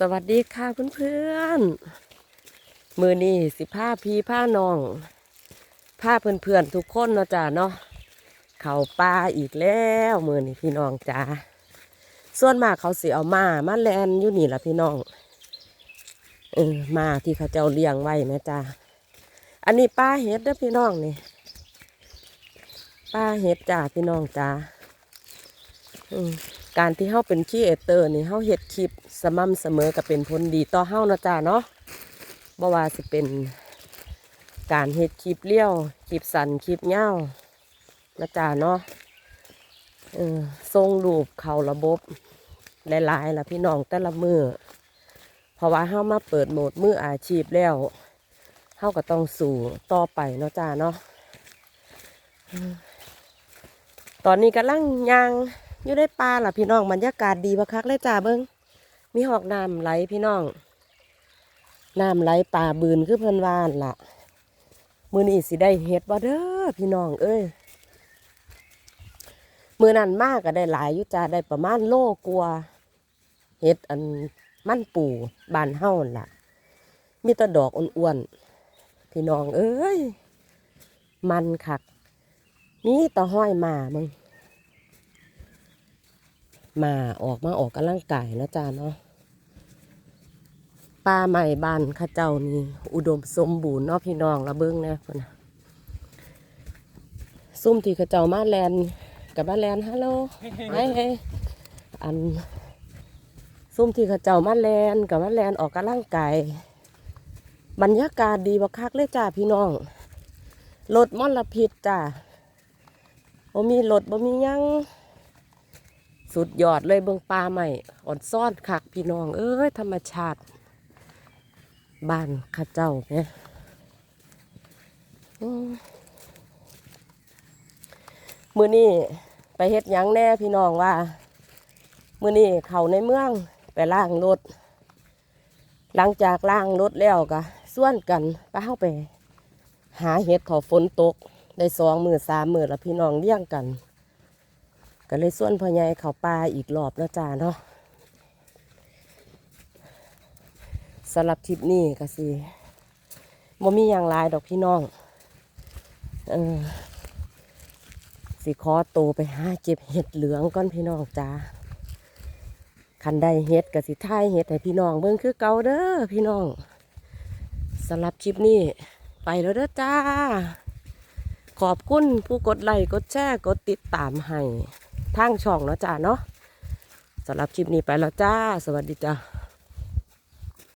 สวัสดีค่ะเพื่อนๆ มือนี้สิผ้าพีผ้านอง ผ้าเพื่อนๆทุกคนเนาะจ้าเนาะ เขาป่าอีกแล้วมือนี้พี่น้องจ้า ส่วนมากเขาเสิเอามามาแลนอยู่นี่ละพี่น้องเออมาที่เขาเจ้าเลี้ยงไว้แม่จ้า อันนี้ป้าเห็ดเด้อพี่น้องนี่ป้าเห็ดจ้าพี่น้องจ้า อืม การที่เฮาเป็นคีเอเตอร์นี่เฮาเฮ็ดคลิปสม่ำเสมอก็เป็นผลดีต่อเฮานะจ้าเนาะบ่ว่าสิเป็นการเฮ็ดคลิปเลี้ยวคลิปสั้นคลิปยาวนะจ้าเนาะเออส่งรูปเข้าระบบหลายๆล่ะพี่น้องแต่ละมือเพราะว่าเฮามาเปิดโหมดมืออาชีพแล้วเฮาก็ต้องสู่ต่อไปเนาะจ้าเนาะตอนนี้กำลังย่าง อยู่ในป่าล่ะพี่น้องบรรยากาศดีบักคักเลยจ้าเบิ้งมีหอกน้ำไหลพี่น้องน้ำไหลป่าบืนคือเพิ่นวานล่ะ มือนี้สิได้เห็ดบ่เด้อพี่น้องเอ้ยมือนั้นมากก็ได้หลายอยู่จ้าได้ประมาณโลกลัวเห็ดอันมันปูบานเฮ้าล่ะ มีแตะดอกอ้วนๆพี่น้องเอ้ย มันคักมีแตะห้อยมามึง มาออกมาออกกำลังกายนะจ๊ะเนาะป่าใหม่บ้านข้าเจ้านี่อุดมสมบูรณ์เนาะพี่น้องละเบิ้งนะพุ่นน่ะซุ่มที่ข้าเจ้ามาแลนกับมาแลนฮัลโหลไอ้ไอ้อันซุ่มที่ข้าเจ้ามาแลนกับมาแลนออกกำลังกายบรรยากาศดีบักคักเลยจ้าพี่น้องรถมอลพิษจ้าบ่มีรถบ่มียัง สุดยอดเลยเบิงปลาใหม่อ่อนซ่อนคักพี่น้อง เอ้ยธรรมชาติ บ้านข้าเจ้าเนี่ยมือนี้ไปเฮ็ดยังแน่พี่น้องว่า มือนี้เขาในเมืองไปล้างรถ หลังจากล้างรถแล้วก็ส่วนกันไปเข้าไป หาเห็ดเขอฝนตก ได้สองมือสามมือแล้วพี่น้องเลี้ยงกัน ก็เลยส่วนพ่อใหญ่เขาปลาอีกรอบแล้วจ้าเนาะสำหรับทริปนี้ก็สิบ่มีอย่างลายดอกพี่น้องเออสิขอโตไปหาเก็บเห็ดเหลืองก่อนพี่น้องจ้าคันได้เห็ดก็สิท่ายเห็ดให้พี่น้องเบิ่งคือเก่าเด้อพี่น้องสำหรับคลิปนี้ไปแล้วเด้อจ้า ขอบคุณผู้กดไลค์กดแชร์กดติดตามให้ ทางช่องเนาะจ้าเนาะสำหรับคลิปนี้ไปแล้วจ้า สวัสดีจ้า